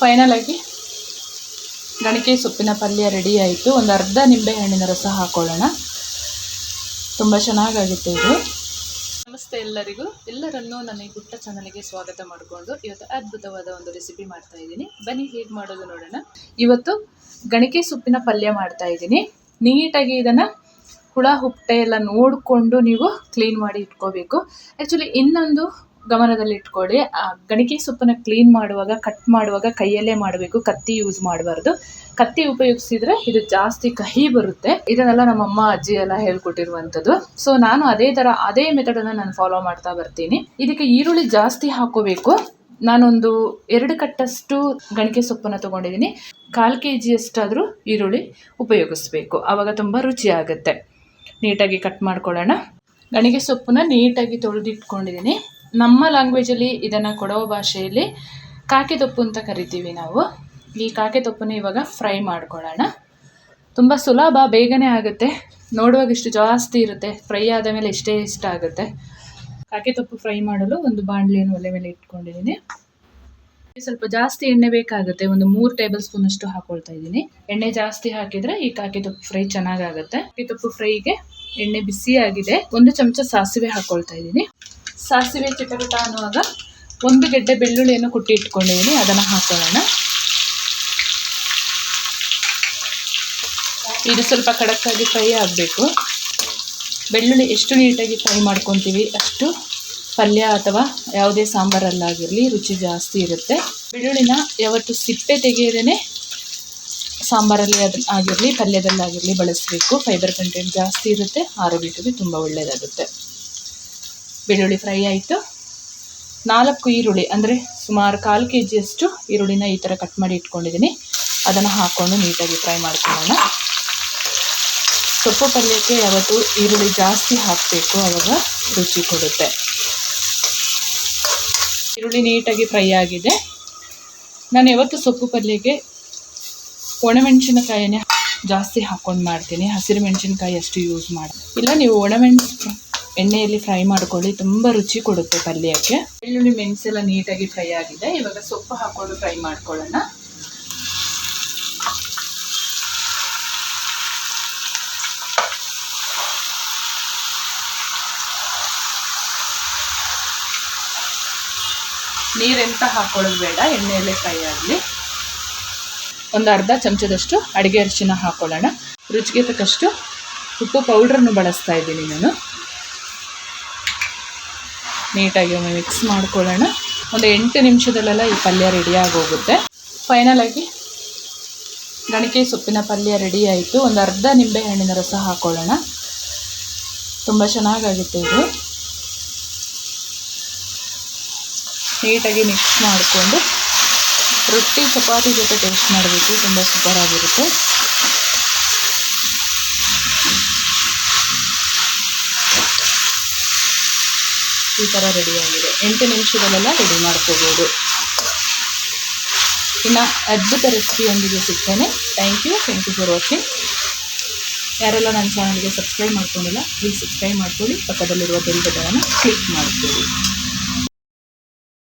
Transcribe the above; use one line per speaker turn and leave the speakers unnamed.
Final ಆಗಿ ಗಣಿಕೆ ಸೊಪ್ಪಿನ ಪಲ್ಯ ರೆಡಿ ಆಯಿತು. ಒಂದು ಅರ್ಧ ನಿಂಬೆಹಣ್ಣಿನ ರಸ ಹಾಕೊಳ್ಳೋಣ. ತುಂಬ ಚೆನ್ನಾಗಾಗುತ್ತೆ ಇದು. ನಮಸ್ತೆ ಎಲ್ಲರಿಗೂ. ಎಲ್ಲರನ್ನೂ ನನ್ನ ಈ ಪುಟ್ಟ ಚಾನಲ್ಗೆ ಸ್ವಾಗತ ಮಾಡಿಕೊಂಡು ಇವತ್ತು ಅದ್ಭುತವಾದ ಒಂದು ರೆಸಿಪಿ ಮಾಡ್ತಾ ಇದ್ದೀನಿ. ಬನ್ನಿ, ಹೇಗೆ ಮಾಡೋದು ನೋಡೋಣ. ಇವತ್ತು ಗಣಿಕೆ ಸೊಪ್ಪಿನ ಪಲ್ಯ ಮಾಡ್ತಾ ಇದ್ದೀನಿ. ನೀಟಾಗಿ ಇದನ್ನು ಹುಳ ಹುಪ್ಪಟೆ ಎಲ್ಲ ನೋಡಿಕೊಂಡು ನೀವು ಕ್ಲೀನ್ ಮಾಡಿ ಇಟ್ಕೋಬೇಕು. ಆ್ಯಕ್ಚುಲಿ ಇನ್ನೊಂದು ಗಮನದಲ್ಲಿ ಇಟ್ಕೊಳ್ಳಿ. ಆ, ಗಣಿಕೆ ಸೊಪ್ಪನ್ನು ಕ್ಲೀನ್ ಮಾಡುವಾಗ ಕಟ್ ಮಾಡುವಾಗ ಕೈಯಲ್ಲೇ ಮಾಡಬೇಕು, ಕತ್ತಿ ಯೂಸ್ ಮಾಡಬಾರ್ದು. ಕತ್ತಿ ಉಪಯೋಗಿಸಿದ್ರೆ ಇದು ಜಾಸ್ತಿ ಕಹಿ ಬರುತ್ತೆ. ಇದನ್ನೆಲ್ಲ ನಮ್ಮ ಅಮ್ಮ ಅಜ್ಜಿ ಎಲ್ಲ ಹೇಳ್ಕೊಟ್ಟಿರುವಂಥದ್ದು. ಸೊ ನಾನು ಅದೇ ಥರ, ಅದೇ ಮೆಥಡನ್ನು ನಾನು ಫಾಲೋ ಮಾಡ್ತಾ ಬರ್ತೀನಿ. ಇದಕ್ಕೆ ಈರುಳ್ಳಿ ಜಾಸ್ತಿ ಹಾಕೋಬೇಕು ನಾನೊಂದು ಎರಡು ಕಟ್ಟಷ್ಟು ಗಣಿಕೆ ಸೊಪ್ಪನ್ನು ತೊಗೊಂಡಿದ್ದೀನಿ. ಕಾಲು ಕೆ ಜಿಯಷ್ಟಾದರೂ ಈರುಳ್ಳಿ ಉಪಯೋಗಿಸ್ಬೇಕು. ಆವಾಗ ತುಂಬ ರುಚಿಯಾಗುತ್ತೆ. ನೀಟಾಗಿ ಕಟ್ ಮಾಡ್ಕೊಳ್ಳೋಣ. ಗಣಿಗೆ ಸೊಪ್ಪನ್ನ ನೀಟಾಗಿ ತೊಳೆದಿಟ್ಕೊಂಡಿದ್ದೀನಿ. ನಮ್ಮ ಲ್ಯಾಂಗ್ವೇಜಲ್ಲಿ ಇದನ್ನು ಕೊಡೋ ಭಾಷೆಯಲ್ಲಿ ಕಾಕೆ ತೊಪ್ಪು ಅಂತ ಕರಿತೀವಿ ನಾವು. ಈ ಕಾಕೆ ತೊಪ್ಪನ್ನು ಇವಾಗ ಫ್ರೈ ಮಾಡ್ಕೊಳ್ಳೋಣ. ತುಂಬ ಸುಲಭ, ಬೇಗನೆ ಆಗುತ್ತೆ. ನೋಡುವಾಗ ಇಷ್ಟು ಜಾಸ್ತಿ ಇರುತ್ತೆ. ಫ್ರೈ ಆದ ಮೇಲೆ ಇಷ್ಟೇ ಇಷ್ಟ ಆಗುತ್ತೆ. ಕಾಕೆ ತೊಪ್ಪು ಫ್ರೈ ಮಾಡಲು ಒಂದು ಬಾಣಲಿಯನ್ನು ಒಲೆ ಮೇಲೆ ಇಟ್ಕೊಂಡಿದ್ದೀನಿ. ಸ್ವಲ್ಪ ಜಾಸ್ತಿ ಎಣ್ಣೆ ಬೇಕಾಗುತ್ತೆ. ಒಂದು ಮೂರು ಟೇಬಲ್ ಸ್ಪೂನ್ ಅಷ್ಟು ಹಾಕೊಳ್ತಾ ಇದ್ದೀನಿ. ಎಣ್ಣೆ ಜಾಸ್ತಿ ಹಾಕಿದ್ರೆ ಈ ಕಾಕಿ ತೊಪ್ಪು ಫ್ರೈ ಚೆನ್ನಾಗಾಗುತ್ತೆ. ಕಾಕಿ ತೊಪ್ಪು ಫ್ರೈಗೆ ಎಣ್ಣೆ ಬಿಸಿ ಆಗಿದೆ ಒಂದು ಚಮಚ ಸಾಸಿವೆ ಹಾಕೊಳ್ತಾ ಇದ್ದೀನಿ. ಸಾಸಿವೆ ಚಿಟಪಟ ಅನ್ನುವಾಗ ಒಂದು ಗೆಡ್ಡೆ ಬೆಳ್ಳುಳ್ಳಿಯನ್ನು ಕುಟ್ಟಿ ಇಟ್ಕೊಂಡಿದ್ದೀನಿ ಅದನ್ನು ಹಾಕೊಳ್ಳೋಣ. ಇದು ಸ್ವಲ್ಪ ಕಡಕ್ಕಾಗಿ ಫ್ರೈ ಆಗಬೇಕು. ಬೆಳ್ಳುಳ್ಳಿ ಎಷ್ಟು ನೀಟಾಗಿ ಫ್ರೈ ಮಾಡ್ಕೊತೀವಿ, ಅಷ್ಟು ಪಲ್ಯ ಅಥವಾ ಯಾವುದೇ ಸಾಂಬಾರಲ್ಲಾಗಿರಲಿ ರುಚಿ ಜಾಸ್ತಿ ಇರುತ್ತೆ. ಬೆಳ್ಳುಳ್ಳಿನ ಯಾವತ್ತು ಸಿಪ್ಪೆ ತೆಗೆಯದೇ ಸಾಂಬಾರಲ್ಲಿ ಅದು ಆಗಿರಲಿ, ಪಲ್ಯದಲ್ಲಾಗಿರಲಿ ಬಳಸಬೇಕು. ಫೈಬರ್ ಕಂಟೆಂಟ್ ಜಾಸ್ತಿ ಇರುತ್ತೆ, ಆರೋಗ್ಯಕ್ಕೆ ತುಂಬ ಒಳ್ಳೆಯದಾಗುತ್ತೆ ಬೆಳ್ಳುಳ್ಳಿ ಫ್ರೈ ಆಯಿತು. ನಾಲ್ಕು ಈರುಳ್ಳಿ, ಅಂದರೆ ಸುಮಾರು ಕಾಲು ಕೆ ಜಿಯಷ್ಟು ಈರುಳ್ಳಿನ ಈ ಥರ ಕಟ್ ಮಾಡಿ ಇಟ್ಕೊಂಡಿದ್ದೀನಿ. ಅದನ್ನು ಹಾಕ್ಕೊಂಡು ನೀಟಾಗಿ ಫ್ರೈ ಮಾಡ್ಕೊಳ್ಳೋಣ. ಸೊಪ್ಪು ಪಲ್ಯಕ್ಕೆ ಯಾವತ್ತು ಈರುಳ್ಳಿ ಜಾಸ್ತಿ ಹಾಕಬೇಕು, ಅವಾಗ ರುಚಿ ಕೊಡುತ್ತೆ. ಈರುಳ್ಳಿ ನೀಟಾಗಿ ಫ್ರೈ ಆಗಿದೆ. ನಾನು ಯಾವತ್ತು ಸೊಪ್ಪು ಪಲ್ಯಕ್ಕೆ ಒಣಮೆಣಸಿನಕಾಯಿನೇ ಜಾಸ್ತಿ ಹಾಕ್ಕೊಂಡು ಮಾಡ್ತೀನಿ. ಹಸಿರು ಮೆಣಸಿನಕಾಯಿ ಅಷ್ಟು ಯೂಸ್ ಮಾಡಿ ಇಲ್ಲ, ನೀವು ಒಣಮೆಣಸು ಎಣ್ಣೆಯಲ್ಲಿ ಫ್ರೈ ಮಾಡ್ಕೊಳ್ಳಿ. ತುಂಬ ರುಚಿ ಕೊಡುತ್ತೆ ಪಲ್ಯಕ್ಕೆ. ಬೆಳ್ಳುಳ್ಳಿ ಮೆಣಸೆಲ್ಲ ನೀಟಾಗಿ ಫ್ರೈ ಆಗಿದೆ. ಇವಾಗ ಸೊಪ್ಪು ಹಾಕೊಂಡು ಫ್ರೈ ಮಾಡ್ಕೊಳ್ಳೋಣ. ನೀರೆಂತ ಹಾಕೊಳ್ಳೋದು ಬೇಡ. ಎಣ್ಣೆಯಲ್ಲೇ ಫ್ರೈ ಆಗಲಿ. ಒಂದು ಅರ್ಧ ಚಮಚದಷ್ಟು ಅಡುಗೆ ಅರಿಶಿನ ಹಾಕ್ಕೊಳ್ಳೋಣ ರುಚಿಗೆ ತಕ್ಕಷ್ಟು ಉಪ್ಪು ಪೌಡ್ರನ್ನು ಬಳಸ್ತಾ ಇದ್ದೀನಿ ನಾನು. ನೀಟಾಗಿ ಒಮ್ಮೆ ಮಿಕ್ಸ್ ಮಾಡ್ಕೊಳ್ಳೋಣ. ಒಂದು ಎಂಟು ನಿಮಿಷದಲ್ಲೆಲ್ಲ ಈ ಪಲ್ಯ ರೆಡಿಯಾಗಿ ಹೋಗುತ್ತೆ ಫೈನಲಾಗಿ ಗಣಕೆ ಸೊಪ್ಪಿನ ಪಲ್ಯ ರೆಡಿ ಆಯಿತು. ಒಂದು ಅರ್ಧ ನಿಂಬೆ ಹಣ್ಣಿನ ರಸ ಹಾಕ್ಕೊಳ್ಳೋಣ ತುಂಬ ಚೆನ್ನಾಗಾಗುತ್ತೆ ಇದು. ನೀಟಾಗಿ ಮಿಕ್ಸ್ ಮಾಡಿಕೊಂಡು ರೊಟ್ಟಿ, ಚಪಾತಿ ಜೊತೆ ಟೇಸ್ಟ್ ಮಾಡಬೇಕು. ತುಂಬ ಸೂಪರ್ ಈ ಥರ ಆಗಿದೆ. ಎಂಟು ನಿಮಿಷದಲ್ಲೆಲ್ಲ ರೆಡಿ ಮಾಡ್ಕೋಬೋದು. ಇನ್ನು ಅದ್ಭುತ ರೆಸಿಪಿಯೊಂದಿಗೆ ಸಿಗ್ತೇನೆ. Thank you thank you for watching ಯಾರೆಲ್ಲ ನನ್ನ ಚಾನಲ್ಗೆ ಸಬ್ಸ್ಕ್ರೈಬ್ ಮಾಡ್ಕೊಂಡಿಲ್ಲ ಪ್ಲೀಸ್ ಸಬ್ಸ್ಕ್ರೈಬ್ ಮಾಡ್ಕೊಳ್ಳಿ. ಪಕ್ಕದಲ್ಲಿರುವ ಬೆಲ್ ಬಟನನ್ನು ಕ್ಲಿಕ್ ಮಾಡ್ಕೊಳ್ಳಿ.